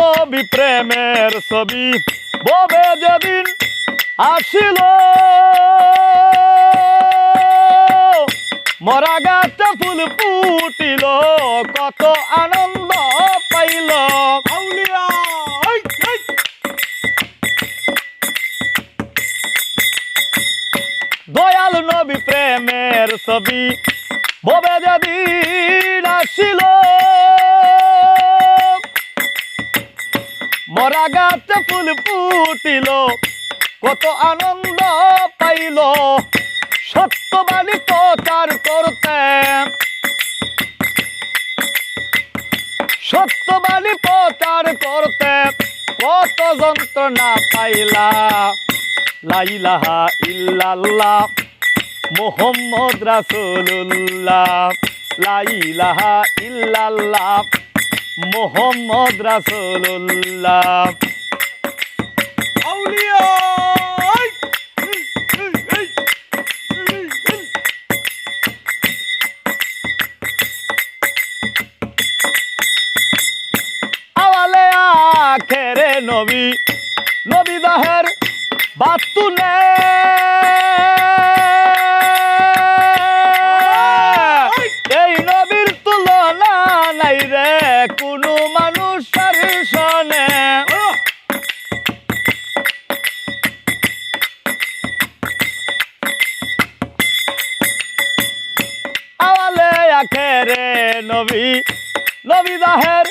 নবী প্রেমের ছবি ববে যেদিন আসিল মরা গাছে ফুল ফুটিল কত আনন্দ পাইল। দয়াল নবী প্রেমের ছবি ববে যেদিন মরা ফুল ফুটিল, কত আনন্দ পাইল। সত্যবাণী প্রচার করতে। সত্যবাণী প্রচার করতে কত যন্ত্রণা পাইলা। লাইলাহা ইল্লাল্লাহ, মোহাম্মদ রাসূলুল্লাহ। লাইলাহা ইল্লাল্লাহ। মোহাম্মদ। আওয়ালে আখেরে নবী নবী দাহের বাতুনে আওয়ালে আখেরে নবী নবী দাহের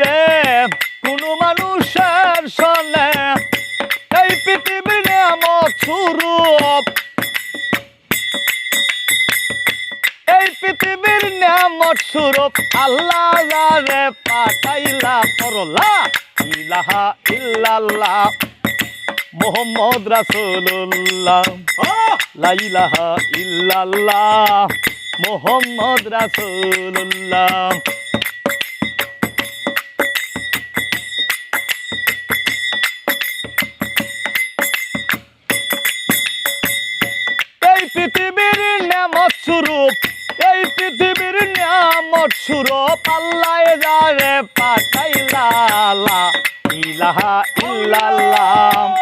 রে কোনো মানুষের সনে। আল্লাহ যারে পাঠাইলা করলা। ইলাহা ইল্লাল্লাহ। মোহাম্মদ রাসূলুল্লাহ। আহ, লাইলাহা ইল্লাল্লাহ। মোহাম্মদ রাসূলুল্লাহ। এই নিয়ামত স্বরূপ এই পৃথিবীর নিয়ামত স্বরূপ আল্লাহ যারে পাঠাইলা। ইলাহা ইল্লাল্লাহ।